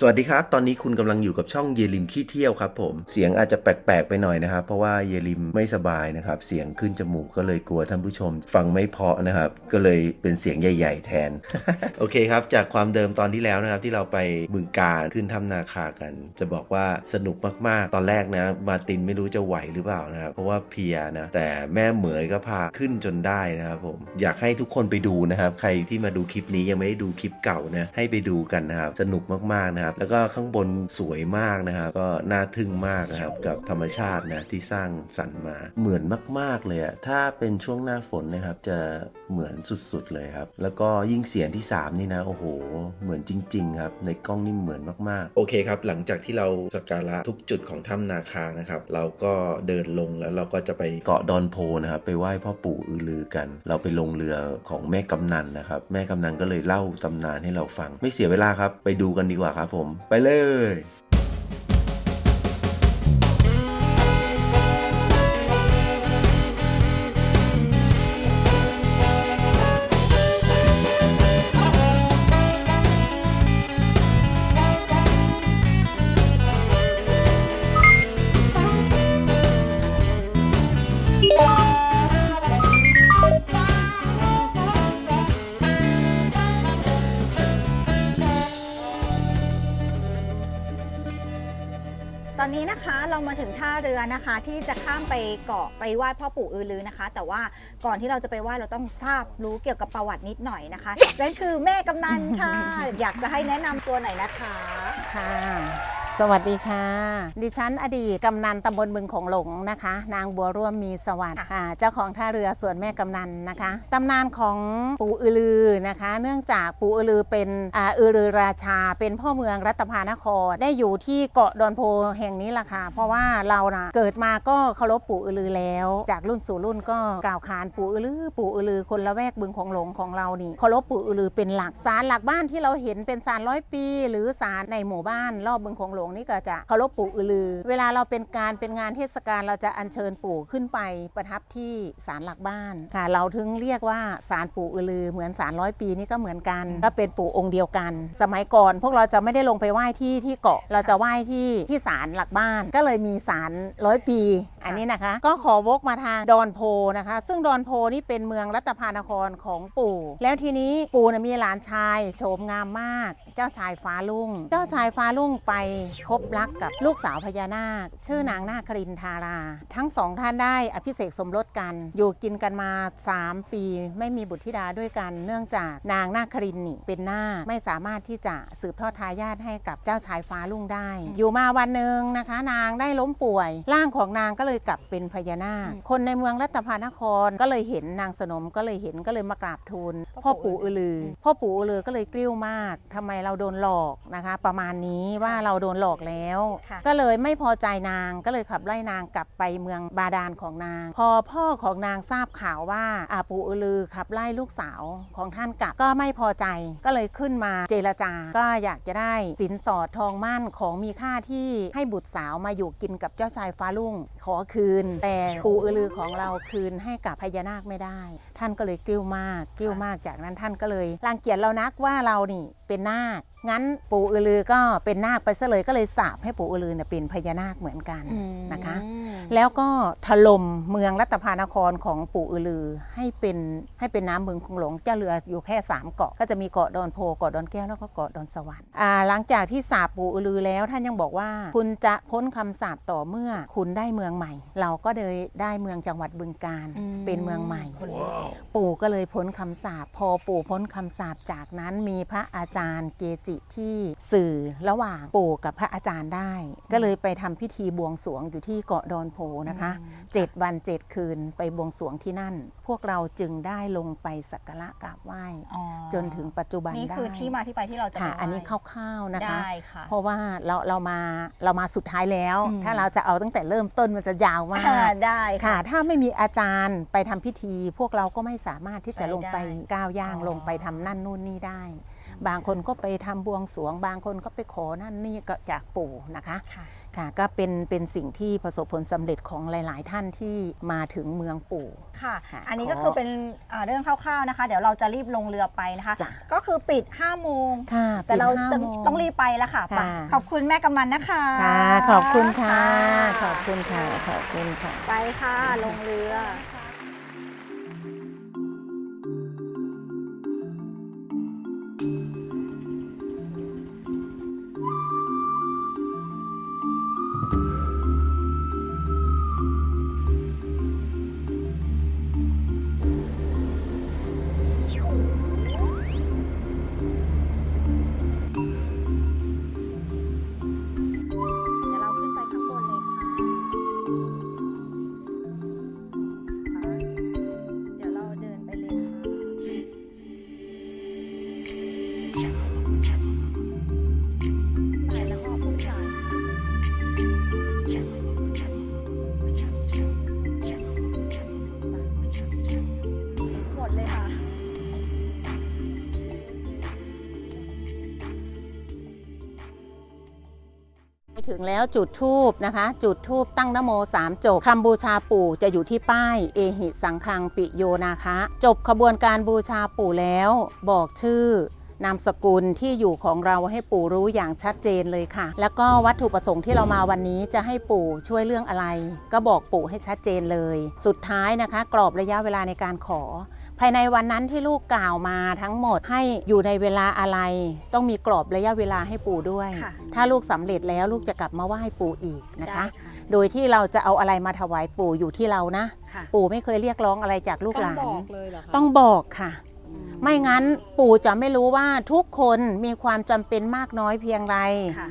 สวัสดีครับ ตอนนี้คุณกำลังอยู่กับช่องเยลิมขี้เที่ยวครับผม เสียงอาจจะแปลกๆไปหน่อยนะครับ เพราะว่าเยลิมไม่สบายนะครับ เสียงขึ้นจมูกก็เลยกลัวท่านผู้ชม ฟังไม่เพราะนะครับ ก็เลยเป็นเสียงใหญ่ ๆ แทน โอเคครับ จากความเดิมตอนที่แล้วนะครับที่เราไปบึงการขึ้นถ้ำนาคากัน จะบอกว่าสนุกมากๆ ตอนแรกนะ มาตินไม่รู้จะไหวหรือเปล่านะครับ เพราะว่าเพียนะ แต่แม่เหมยก็พาขึ้นจนได้นะครับผม อยากให้ทุกคนไปดูนะครับ ใครที่มาดูคลิปนี้ยังไม่ได้ดูคลิปเก่านะ ให้ไปดูกันนะครับ สนุกมากๆนะครับแล้วก็ข้างบนสวยมากนะครับ ก็น่าทึ่งมากนะครับ กับธรรมชาตินะที่สร้างสรรค์มา เหมือนมาก ๆ เลยอะถ้าเป็นช่วงหน้าฝนนะครับ จะเหมือนสุดๆเลยครับ แล้วก็ยิ่งเสียงที่ 3 นี่นะ โอ้โห เหมือนจริง ๆ ครับ ในกล้องนี่เหมือนมากๆ โอเคครับ หลังจากที่เราสักการะทุกจุดของถ้ำนาคานะครับ เราก็เดินลงแล้วเราก็จะไปเกาะดอนโพนะครับ ไปไหว้พ่อปู่อือลือกัน เราไปลงเรือของแม่กำนันนะครับ แม่กำนันก็เลยเล่าตำนานให้เราฟัง ไม่เสียเวลาครับ ไปดูกันดีกว่าครับผมไปเลย ถึงท่าเรือนะคะ ที่จะข้ามไปเกาะไปไหว้พ่อปู่อือลือนะคะ แต่ว่าก่อนที่เราจะไปไหว้เราต้องทราบรู้เกี่ยวกับประวัตินิดหน่อยนะคะนั่นคือแม่กำนันค่ะ อยากจะให้แนะนำตัวหน่อยนะคะ ค่ะ สวัสดีค่ะ ดิฉันอดีตกำนันตำบลบึงของหลงนะคะ นางบัวร่วมมีสวัสดิ์ค่ะเจ้าของท่าเรือส่วนแม่กำนันนะคะตำนานของปู่อือลือนะคะ เนื่องจากปู่อือลือเป็นอ่าอือลือราชา เป็นพ่อเมืองรัตภานคร ได้อยู่ที่เกาะดอนโพแห่งนี้ล่ะค่ะ เพราะว่าเรานะเกิดมาก็เคารพปู่อือลือแล้ว จากรุ่นสู่รุ่นก็กล่าวขานปู่อือลือ ปู่อือลือคนละแวกบึงของหลงของเรานี่เคารพปู่อือลือเป็นหลักศาลหลักบ้านที่เราเห็นเป็นศาลร้อยปี หรือศาลในหมู่บ้านรอบบึงของหลงนี่ก็จะเคารพปู่อือลือ เวลาเราเป็นการเป็นงานเทศกาลเราจะอัญเชิญปู่ขึ้นไปประทับที่ศาลหลักบ้านค่ะ เราถึงเรียกว่าศาลปู่อือลือเหมือนศาลร้อยปีนี่ก็เหมือนกัน ก็เป็นปู่องค์เดียวกัน สมัยก่อน พวกเราจะไม่ได้ลงไปไหว้ที่ที่เกาะเราจะไหว้ที่ที่ศาลหลักบ้าน ก็เลยมีศาลร้อยปี อันนี้นะคะ ก็ขอวกมาทางดอนโพนะคะ ซึ่งดอนโพนี่เป็นเมืองรัตภานครของปู่ แล้วทีนี้ปู่นะมีหลานชายโฉมงามมาก เจ้าชายฟ้าลุ่ง เจ้าชายฟ้าลุ่งไปพบรักกับลูกสาวพญานาค ชื่อนางนาครินทารา ทั้งสองท่านได้อภิเษกสมรสกัน อยู่กินกันมา 3 ปี ไม่มีบุตรธิดาด้วยกัน เนื่องจากนางนาครินนี่เป็นนาคไม่สามารถที่จะสืบทอดทายาทให้กับเจ้าชายฟ้าลุ่งได้ อยู่มาวันหนึ่งนะคะ นางได้ล้มป่วย ร่างของนางก็เลยกลับเป็นพญานาค คนในเมืองรัตภานครก็เลยเห็นนางสนมก็เลยเห็นก็เลยมากราบทูลพ่อปู่อือลือ พ่อปู่อือลือก็เลยกลิ้วมากทำไมเราโดนหลอกนะคะ ประมาณนี้ว่าเราโดนหลอกแล้ว ค่ะ ก็เลยไม่พอใจนางก็เลยขับไล่นางกลับไปเมืองบาดาลของนาง พอพ่อของนางทราบข่าวว่าอาปู่อือลือขับไล่ลูกสาวของท่านกลับก็ไม่พอใจก็เลยขึ้นมาเจรจาก็อยากจะได้สินสอดทองมั่นของมีค่าที่ให้บุตรสาวมาอยู่กินกับเจ้าชายฟ้าลุ่งขอคืน แต่ปู่อือลือของเราคืนให้กับพญานาคไม่ได้ ท่านก็เลยกลิ้วมากกลิ้วมากจากนั้นท่านก็เลยรังเกียจเรานักว่าเรานี่เป็นนาค งั้นปู่อือลือก็เป็นนาคไปซะเลยก็เลยสาปให้ปู่อือลือเนี่ยเป็นพญานาคเหมือนกันนะคะ แล้วก็ถล่มเมืองรัตภานครของปู่อือลือให้เป็นให้เป็นน้ำเมืองคงหลงเจ้าเรืออยู่แค่3เกาะก็จะมีเกาะดอนโพเกาะดอนแก้วแล้วก็เกาะดอนสวรรค์อ่าหลังจากที่สาปปู่อือลือแล้วท่านยังบอกว่า คุณจะพ้นคำสาปต่อเมื่อคุณได้เมืองใหม่ เราก็เลยได้เมืองจังหวัดบึงการอืมเป็นเมืองใหม่ ปู่ก็เลยพ้นคำสาปพอปู่พ้นคำสาปจากนั้นมีพระอาจารย์เกจิที่สื่อระหว่างปู่กับพระอาจารย์ได้ ก็เลยไปทำพิธีบวงสรวงอยู่ที่เกาะดอนโพนะคะเจ็ดวันเจ็ดคืนไปบวงสรวงที่นั่น พวกเราจึงได้ลงไปสักการะกราบไหว้อ๋อจนถึงปัจจุบันนี่ได้คือที่มาที่ไปที่เราจะค่ะไปไหว้อันนี้คร่าวๆนะคะได้ค่ะเพราะว่าเราเรามาเรามาสุดท้ายแล้วอืมถ้าเราจะเอาตั้งแต่เริ่มต้นมันจะยาวมาอ่ากได้ค่ะ ถ้าไม่มีอาจารย์ไปทำพิธี พวกเราก็ไม่สามารถที่จะไปลงไปได้ก้าวย่างอ๋อลงไปทำนั่นนู่นนี่ได้ บางคนก็ไปทำบวงสรวง บางคนก็ไปขอนั่นนี่ก็จากปู่นะคะค่ะค่ะก็เป็นเป็นสิ่งที่ประสบผลสำเร็จของหลาย ๆ ท่านที่มาถึงเมืองปู่ค่ะค่ะอันนี้ขอก็คือเป็นอ่าเรื่องคร่าว ๆนะคะ เดี๋ยวเราจะรีบลงเรือไปนะคะจ้ะก็คือปิด5โมงค่ะแต่เราปิดห้ต้องโมต้องรีบไปแล้วค่ะไปค่ะ ขอบคุณแม่กำมันนะคะค่ะขอบคุณค่ะะขอบคุณค่ะ ขอบคุณค่ะ ไปค่ะลงเรือ ถึงแล้วจุดทูบนะคะ จุดทูบตั้งนโมสามจบคำบูชาปู่จะอยู่ที่ป้าย เอหิสังคังปิโยนาคะ จบขบวนการบูชาปู่แล้ว บอกชื่อ นามสกุลที่อยู่ของเราให้ปู่รู้อย่างชัดเจนเลยค่ะ แล้วก็วัตถุประสงค์ที่เรามาวันนี้จะให้ปู่ช่วยเรื่องอะไร ก็บอกปู่ให้ชัดเจนเลย สุดท้ายนะคะ กรอบระยะเวลาในการขอ ภายในวันนั้นที่ลูกกล่าวมาทั้งหมดให้อยู่ในเวลาอะไร ต้องมีกรอบระยะเวลาให้ปู่ด้วย ค่ะ ถ้าลูกสำเร็จแล้วลูกจะกลับมาไหว้ปู่อีกนะคะได้โดยที่เราจะเอาอะไรมาถวายปู่อยู่ที่เรานะ ค่ะปู่ไม่เคยเรียกร้องอะไรจากลูกหลาน ต้องบอกเลยเหรอคะต้องบอกค่ะ ไม่งั้นปู่จะไม่รู้ว่าทุกคนมีความจำเป็นมากน้อยเพียงไร ค่ะ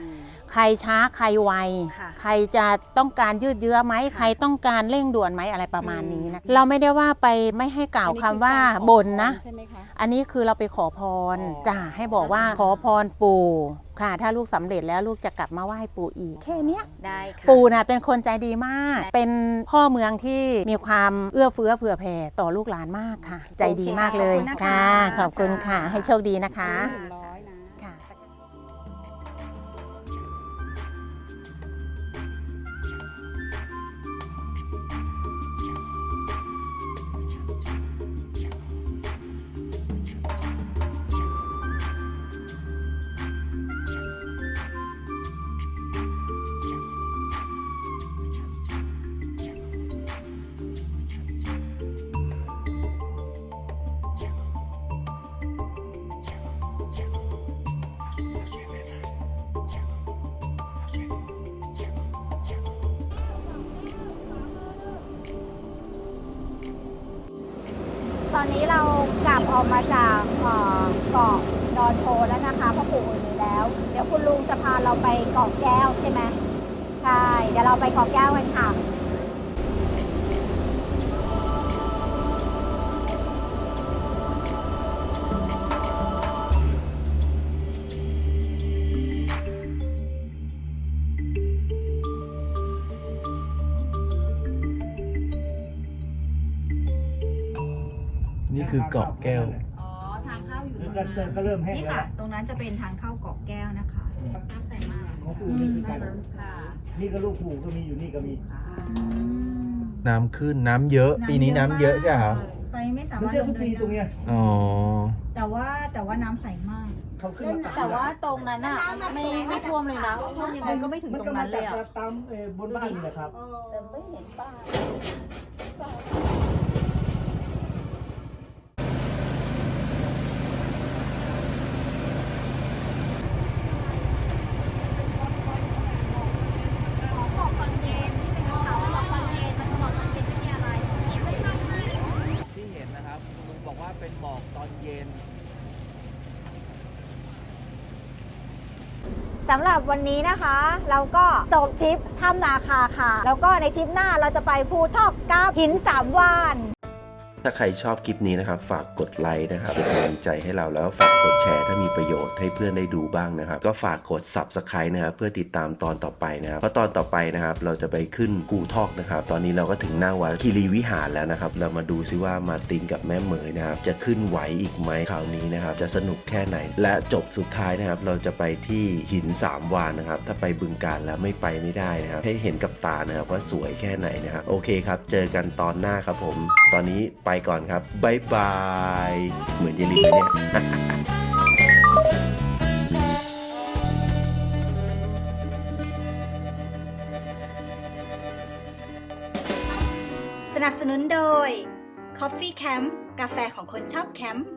ใครช้าใครไว ค่ะใครจะต้องการยืดเยื้อไหมใครต้องการเร่งด่วนไหมอะไรประมาณนี้นะเราไม่ได้ว่าไปไม่ให้กล่าวคำว่าบ่นนะ ใช่ไหมคะ อันนี้คือเราไปขอพรอ๋อ จ้าให้บอกว่าขอพรปู่ค่ะ ถ้าลูกสำเร็จแล้วลูกจะกลับมาไหว้ปู่อีกแค่เนี้ย ได้ค่ะ ปู่น่ะเป็นคนใจดีมาก เป็นพ่อเมืองที่มีความเอื้อเฟื้อเผื่อแผ่ต่อลูกหลานมากค่ะ ใจดีมากเลยขอบคุณนะคะค่ะ ขอบคุณค่ะ ให้โชคดีนะคะหนึ่งร้อยนะค่ะ ตอนนี้เรากลับออกมาจากเกาะดอนโพแล้วนะคะพ่อปู่อื่นนี้แล้ว เดี๋ยวคุณลุงจะพาเราไปเกาะแก้วใช่ไหมใช่ เดี๋ยวเราไปเกาะแก้วกันค่ะ นี่คือเกาะแก้ว อ๋อ ทางเข้าอยู่ก็เริ่มก็เริ่มแห้งนี่แล้วค่ะนะตรงนั้นจะเป็นทางเข้าเกาะแก้วนะคะ น้ำใสมากของปู่นี่คือกันค่ะนี่ก็ลูกปู่ก็มีอยู่นี่ก็มีน้ำขึ้นน้ำเยอะ ปีนี้น้ำเยอะใช่ไหมครับไปไม่สามันมารถเจอลทุงกเดิปีนตรงเนี้ยอ๋อ แต่ว่าแต่ว่าน้ำใสมาก เขาขึ้นมาตัดแต่ว่าตรงนั้นอะไม่ไม่ท่วมเลยนะท่วมยังไงก็ไม่ถึงมันตรก็งมานั้นเลตัดยอะตามเอ่อบนบ้านนี่แหละครับ แต่ไม่เห็นป้าย ที่เห็นนะครับลุงบอกว่าเป็นหมอกตอนเย็น สำหรับวันนี้นะคะ เราก็จบทริปถ้ำนาคาค่ะ แล้วก็ในทริปหน้าเราจะไปภูทอกกับหินสามวาน ถ้าใครชอบคลิปนี้นะครับ ฝากกดไลค์นะครับเป็นกำลังใจให้เราแล้วฝากกดแชร์ถ้ามีประโยชน์ให้เพื่อนได้ดูบ้างนะครับ ก็ฝากกด subscribe นะครับเพื่อติดตามตอนต่อไปนะครับเพราะตอนต่อไปนะครับเราจะไปขึ้นกูทอกนะครับ ตอนนี้เราก็ถึงหน้าวัดคีรีวิหารแล้วนะครับ เรามาดูซิว่ามาตินกับแม่เหมยนะครับ จะขึ้นไหวอีกไหมคราวนี้นะครับ จะสนุกแค่ไหน และจบสุดท้ายนะครับ เราจะไปที่หินสามวานนะครับ ถ้าไปบึงการแล้วไม่ไปไม่ได้นะครับ ให้เห็นกับตานะครับว่าสวยแค่ไหนนะครับ โอเคครับ เจอกันตอนหน้าครับผม ตอนนี้ไปก่อนครับบายบาย เหมือนเยลินไหมเนี่ยสนับสนุนโดย Coffee Camp กาแฟของคนชอบแคมป์